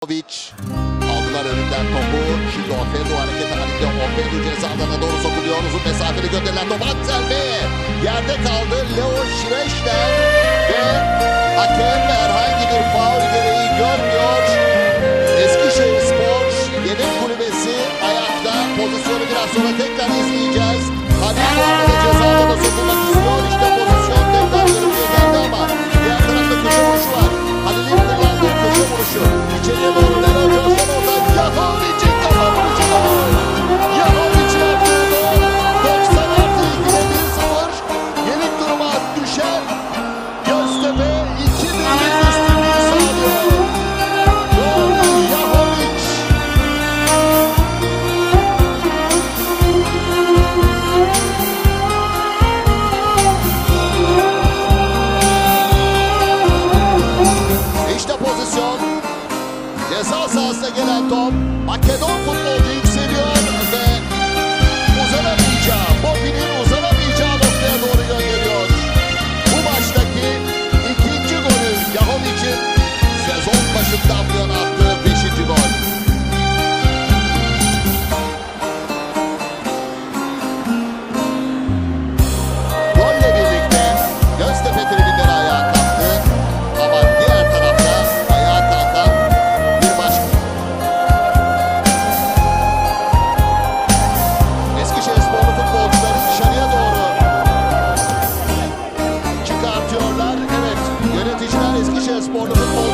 Mitrovic aldılar önünden topu. Şimdi Ofedu hareketi halinde Ofedu ceza alanına doğru sokuluyor. Uzun mesafeli gönderilen top Aksel'de. Yerde kaldı Leo Schrechter ve hakem herhangi bir faul düşen Göztepe 2-1'lik üstünlüğü Yahovic. İşte pozisyon. Ceza sahasına gelen top Makedon futbolcu sport of football.